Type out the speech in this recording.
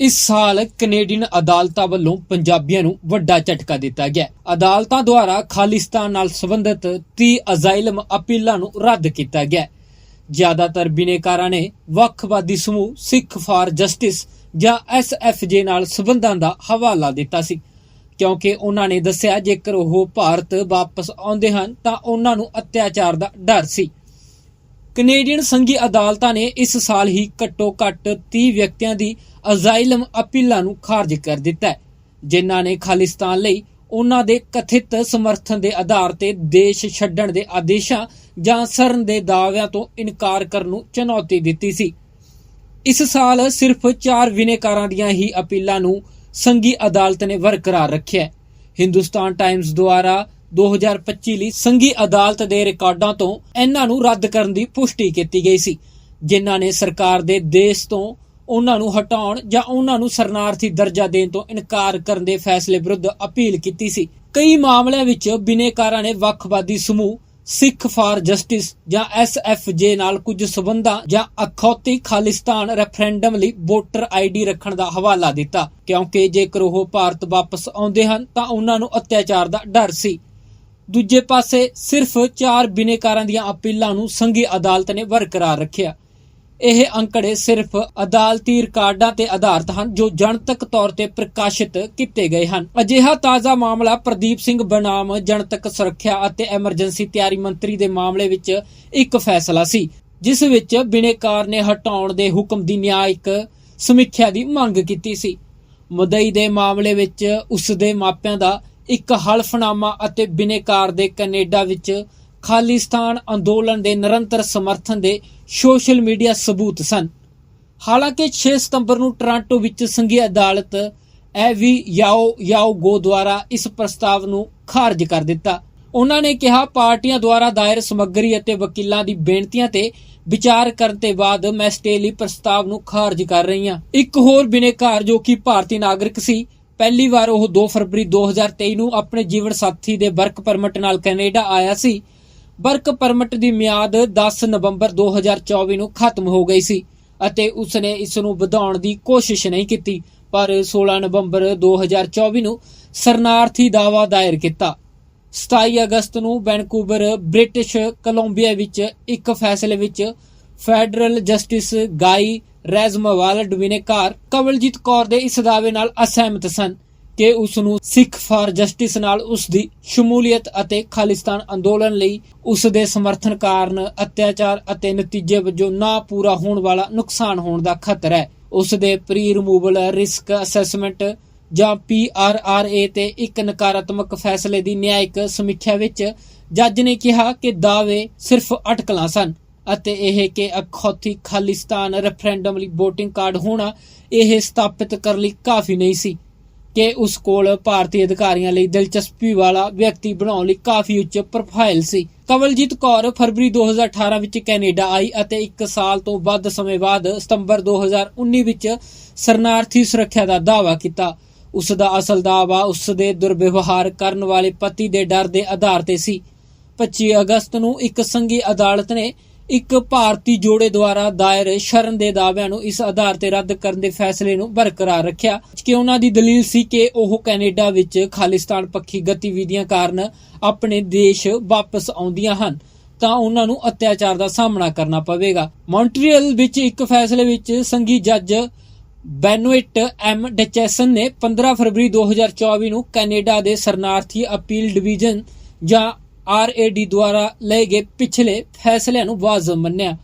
ਇਸ ਸਾਲ ਕੈਨੇਡੀਅਨ ਅਦਾਲਤਾਂ ਵੱਲੋਂ ਪੰਜਾਬੀਆਂ ਨੂੰ ਵੱਡਾ ਝਟਕਾ ਦਿੱਤਾ ਗਿਆ। ਅਦਾਲਤਾਂ ਦੁਆਰਾ ਖਾਲਿਸਤਾਨ ਨਾਲ ਸੰਬੰਧਿਤ 30 ਅਜ਼ਾਇਲਮ ਅਪੀਲਾਂ ਨੂੰ ਰੱਦ ਕੀਤਾ ਗਿਆ। ਜ਼ਿਆਦਾਤਰ ਬਿਨੇਕਾਰਾਂ ਨੇ ਵੱਖਵਾਦੀ ਸਮੂਹ ਸਿੱਖ ਫਾਰ ਜਸਟਿਸ ਜਾਂ ਐਸਐਫਜੇ ਨਾਲ ਸੰਬੰਧਾਂ ਦਾ ਹਵਾਲਾ ਦਿੱਤਾ ਸੀ। ਕਿਉਂਕਿ ਉਹਨਾਂ ਨੇ ਦੱਸਿਆ ਜੇਕਰ ਉਹ ਭਾਰਤ ਵਾਪਸ ਆਉਂਦੇ ਹਨ ਤਾਂ ਉਹਨਾਂ ਨੂੰ ਅਤਿਆਚਾਰ ਦਾ ਡਰ ਸੀ। ਕੈਨੇਡੀਅਨ ਸੰਘੀ ਅਦਾਲਤਾਂ ਨੇ ਇਸ ਸਾਲ ਹੀ ਘੱਟੋ ਘੱਟ 30 ਵਿਅਕਤੀਆਂ ਦੀ ਅਜ਼ਾਇਲਮ ਅਪੀਲਾਂ ਨੂੰ ਖਾਰਜ ਕਰ ਦਿੱਤਾ ਹੈ, ਜਿਨ੍ਹਾਂ ਨੇ ਖਾਲਿਸਤਾਨ ਲਈ ਉਹਨਾਂ ਦੇ ਕਥਿਤ ਸਮਰਥਨ ਦੇ ਆਧਾਰ ਤੇ ਦੇਸ਼ ਛੱਡਣ ਦੇ ਆਦੇਸ਼ਾਂ ਜਾਂ ਸਰਨ ਦੇ ਦਾਅਵਿਆਂ ਤੋਂ ਇਨਕਾਰ ਕਰਨ ਨੂੰ ਚੁਣੌਤੀ ਦਿੱਤੀ ਸੀ। ਇਸ ਸਾਲ ਸਿਰਫ 4 ਵਿਨੇਕਾਰਾਂ ਦੀਆਂ ਹੀ ਅਪੀਲਾਂ ਨੂੰ ਸੰਘੀ ਅਦਾਲਤ ਨੇ ਬਰਕਰਾਰ ਰੱਖਿਆ ਹਿੰਦੁਸਤਾਨ ਟਾਈਮਜ਼ ਦੁਆਰਾ 2025 ਲਈ ਸੰਘੀ ਅਦਾਲਤ ਦੇ ਰਿਕਾਰਡਾਂ ਤੋਂ ਇਹਨਾਂ ਨੂੰ ਰੱਦ ਕਰਨ ਦੀ ਪੁਸ਼ਟੀ ਕੀਤੀ ਗਈ ਸੀ, ਜਿਨ੍ਹਾਂ ਨੇ ਸਰਕਾਰ ਦੇ ਦੇਸ਼ ਤੋਂ ਉਹਨਾਂ ਨੂੰ ਹਟਾਉਣ ਜਾਂ ਉਹਨਾਂ ਨੂੰ ਸ਼ਰਨਾਰਥੀ ਦਰਜਾ ਦੇਣ ਤੋਂ ਇਨਕਾਰ ਕਰਨ ਦੇ ਫੈਸਲੇ ਵਿਰੁੱਧ ਅਪੀਲ ਕੀਤੀ ਸੀ। ਕਈ ਮਾਮਲਿਆਂ ਵਿੱਚ ਬਿਨੇਕਾਰਾਂ ਨੇ ਵੱਖਵਾਦੀ ਸਮੂਹ ਸਿੱਖ ਫਾਰ ਜਸਟਿਸ ਜਾਂ ਐਸਐਫਜੇ ਨਾਲ ਕੁਝ ਸਬੰਧਾਂ ਜਾਂ ਅਖੌਤੀ ਖਾਲਿਸਤਾਨ ਰੈਫਰੈਂਡਮ ਲਈ ਵੋਟਰ ਆਈਡੀ ਰੱਖਣ ਦਾ ਹਵਾਲਾ ਦਿੱਤਾ। ਕਿਉਂਕਿ ਜੇਕਰ ਉਹ ਭਾਰਤ ਵਾਪਸ ਆਉਂਦੇ ਹਨ, ਤਾਂ ਉਹਨਾਂ ਨੂੰ ਅਤਿਆਚਾਰ ਦਾ ਡਰ ਸੀ। ਦੂਜੇ ਪਾਸੇ ਸਿਰਫ 4 ਬਿਨੇਕਾਰਾਂ ਦੀਆਂ ਅਪੀਲਾਂ ਨੂੰ ਸੰਘੀ ਅਦਾਲਤ ਨੇ ਬਰਕਰਾਰ ਰੱਖਿਆ। ਇਹ ਅੰਕੜੇ ਸਿਰਫ ਅਦਾਲਤੀ ਰਿਕਾਰਡਾਂ ਤੇ ਆਧਾਰਿਤ ਹਨ ਜੋ ਜਨਤਕ ਤੌਰ ਤੇ ਪ੍ਰਕਾਸ਼ਿਤ ਕੀਤੇ ਗਏ ਹਨ। ਅਜਿਹਾ ਤਾਜ਼ਾ ਮਾਮਲਾ ਪ੍ਰਦੀਪ ਸਿੰਘ ਬਨਾਮ, ਜਨਤਕ ਸੁਰੱਖਿਆ ਅਤੇ ਐਮਰਜੈਂਸੀ ਤਿਆਰੀ ਮੰਤਰੀ ਦੇ ਮਾਮਲੇ ਵਿੱਚ ਇੱਕ ਫੈਸਲਾ ਸੀ, ਜਿਸ ਵਿੱਚ ਬਿਨੇਕਾਰ ਨੇ ਹਟਾਉਣ ਦੇ ਹੁਕਮ ਦੀ ਨਿਆਇਕ ਸਮੀਖਿਆ ਦੀ ਮੰਗ ਕੀਤੀ ਸੀ। ਮਦਈ ਦੇ ਮਾਮਲੇ ਵਿੱਚ ਉਸ ਦੇ ਮਾਪਿਆਂ ਦਾ ਇੱਕ ਹਲਫਨਾਮਾ ਅਤੇ ਬਿਨੇਕਾਰ ਦੇ ਕੈਨੇਡਾ ਵਿੱਚ ਖਾਲਿਸਤਾਨ ਅੰਦੋਲਨ ਦੇ ਨਿਰੰਤਰ ਸਮਰਥਨ ਦੇ ਸੋਸ਼ਲ ਮੀਡੀਆ ਸਬੂਤ ਸਨ। ਹਾਲਾਂਕਿ 6 ਸਤੰਬਰ ਨੂੰ ਟੋਰਾਂਟੋ ਵਿੱਚ ਸੰਘੀ ਅਦਾਲਤ ਐਵੀ ਯਾਓ ਯਾਓ ਗੋ ਦੁਆਰਾ ਇਸ ਪ੍ਰਸਤਾਵ ਨੂੰ ਖਾਰਜ ਕਰ ਦਿੱਤਾ। ਉਹਨਾਂ ਨੇ ਕਿਹਾ, ਪਾਰਟੀਆਂ ਦੁਆਰਾ ਦਾਇਰ ਸਮੱਗਰੀ ਅਤੇ ਵਕੀਲਾਂ ਦੀ ਬੇਨਤੀਆਂ ਤੇ ਵਿਚਾਰ ਕਰਨ ਤੇ ਬਾਅਦ ਮੈਂ ਸਟੇਲੀ ਪ੍ਰਸਤਾਵ ਨੂੰ ਖਾਰਜ ਕਰ ਰਹੀ ਹਾਂ। ਇੱਕ ਹੋਰ ਬਿਨੇਕਾਰ ਜੋ ਕਿ ਭਾਰਤੀ ਨਾਗਰਿਕ ਸੀ ਪਹਿਲੀ ਵਾਰ ਉਹ 2 ਫਰਵਰੀ 2023 ਨੂੰ ਆਪਣੇ ਜੀਵਨ ਸਾਥੀ ਦੇ ਵਰਕ ਪਰਮਿਟ ਨਾਲ ਕੈਨੇਡਾ ਆਇਆ ਸੀ। ਵਰਕ ਪਰਮਿਟ ਦੀ ਮਿਆਦ 10 ਨਵੰਬਰ 2024 ਨੂੰ ਖਤਮ ਹੋ ਗਈ ਸੀ ਅਤੇ ਉਸਨੇ ਇਸ ਨੂੰ ਵਧਾਉਣ ਦੀ ਕੋਸ਼ਿਸ਼ ਨਹੀਂ ਕੀਤੀ, ਪਰ 16 ਨਵੰਬਰ 2024 ਨੂੰ ਸਰਨਾਰਥੀ ਦਾਵਾ ਦਾਇਰ ਕੀਤਾ। 27 ਅਗਸਤ ਨੂੰ ਵੈਨਕੂਵਰ, ਬ੍ਰਿਟਿਸ਼ ਕੋਲੰਬੀਆ ਵਿੱਚ ਇੱਕ ਫੈਸਲੇ ਵਿੱਚ ਫੈਡਰਲ ਜਸਟਿਸ ਗਾਈ ਰੈਜ਼ਮਵਾਲਡ ਵਿਨੇਕਾਰ ਕਵਲਜੀਤ ਕੌਰ ਦੇ ਇਸ ਦਾਅਵੇ ਨਾਲ ਅਸਹਿਮਤ ਸਨ ਕਿ ਉਸ ਨੂੰ ਸਿੱਖ ਫਾਰ ਜਸਟਿਸ ਨਾਲ ਉਸ ਦੀ ਸ਼ਮੂਲੀਅਤ ਅਤੇ ਖਾਲਿਸਤਾਨ ਅੰਦੋਲਨ ਲਈ ਉਸ ਦੇ ਸਮਰਥਨ ਕਾਰਨ ਅਤਿਆਚਾਰ ਅਤੇ ਨਤੀਜੇ ਵਜੋਂ ਨਾ ਪੂਰਾ ਹੋਣ ਵਾਲਾ ਨੁਕਸਾਨ ਹੋਣ ਦਾ ਖਤਰਾ ਹੈ। ਉਸ ਦੇ ਪ੍ਰੀ ਰਿਮੂਵਲ ਰਿਸਕ ਅਸੈਸਮੈਂਟ ਜਾਂ PRRA ਤੇ ਇੱਕ ਨਕਾਰਾਤਮਕ ਫੈਸਲੇ ਦੀ ਨਿਆਇਕ ਸਮੀਖਿਆ ਵਿੱਚ ਜੱਜ ਨੇ ਕਿਹਾ ਕਿ ਦਾਅਵੇ ਸਿਰਫ ਅਟਕਲਾਂ ਸਨ। ਅਤੇ ਇਹ ਕਿ ਅਖੌਤੀ ਖਾਲਿਸਤਾਨ ਰੈਫਰੈਂਡਮ ਲਈ VOTING ਕਾਰਡ ਹੋਣਾ ਇਹ ਸਥਾਪਿਤ ਕਰਨ ਲਈ ਕਾਫੀ ਨਹੀਂ ਸੀ ਕਿ ਉਸ ਕੋਲ ਭਾਰਤੀ ਅਧਿਕਾਰੀਆਂ ਲਈ ਦਿਲਚਸਪੀ ਵਾਲਾ ਵਿਅਕਤੀ ਬਣਾਉਣ ਲਈ ਕਾਫੀ ਉੱਚ ਪ੍ਰੋਫਾਈਲ ਸੀ। ਕਵਲਜੀਤ ਕੌਰ ਫਰਵਰੀ 2018 ਵਿੱਚ ਕੈਨੇਡਾ ਆਈ ਅਤੇ 1 ਸਾਲ ਤੋਂ ਵੱਧ ਸਮੇਂ ਬਾਅਦ ਸਤੰਬਰ 2019 ਵਿੱਚ ਸਰਨਾਰਥੀ ਸੁਰੱਖਿਆ ਦਾ ਦਾਅਵਾ ਕੀਤਾ। ਉਸ ਦਾ ਅਸਲ ਦਾਅਵਾ ਉਸ ਦੇ ਦੁਰਵਿਵਹਾਰ ਕਰਨ ਵਾਲੇ ਪਤੀ ਦੇ ਡਰ ਦੇ ਆਧਾਰ ਤੇ ਸੀ। 25 ਅਗਸਤ ਨੂੰ ਇੱਕ ਸੰਘੀ ਅਦਾਲਤ ਨੇ ਇੱਕ ਭਾਰਤੀ ਜੋੜੇ ਦੁਆਰਾ ਦਾਇਰ ਸ਼ਰਨ ਦੇ ਦਾਅਵਿਆਂ ਨੂੰ ਇਸ ਆਧਾਰ ਤੇ ਰੱਦ ਕਰਨ ਦੇ ਫੈਸਲੇ ਨੂੰ ਬਰਕਰਾਰ ਰੱਖਿਆ, ਕਿ ਉਹਨਾਂ ਦੀ ਦਲੀਲ ਸੀ ਕਿ ਉਹ ਕੈਨੇਡਾ ਵਿੱਚ ਖਾਲਿਸਤਾਨ ਪੱਖੀ ਗਤੀਵਿਧੀਆਂ ਕਾਰਨ ਆਪਣੇ ਦੇਸ਼ ਵਾਪਸ ਆਉਂਦੀਆਂ ਹਨ, ਤਾਂ ਉਹਨਾਂ ਨੂੰ ਅਤਿਆਚਾਰ ਦਾ ਸਾਹਮਣਾ ਕਰਨਾ ਪਵੇਗਾ। ਮੌਂਟਰੀਅਲ ਵਿੱਚ ਇੱਕ ਫੈਸਲੇ ਵਿੱਚ ਸੰਘੀ ਜੱਜ ਬੈਨੋਇਟ ਐਮ ਡਚੈਸਨ ਨੇ 15 ਫਰਵਰੀ 2024 ਨੂੰ ਕੈਨੇਡਾ ਦੇ ਸਰਨਾਰਥੀ ਅਪੀਲ ਡਿਵੀਜ਼ਨ ਜਾਂ ਆਰਏਡੀ ਦੁਆਰਾ ਲਏ ਗਏ ਪਿਛਲੇ ਫੈਸਲਿਆਂ ਨੂੰ ਵਾਜਬ ਮੰਨਿਆ।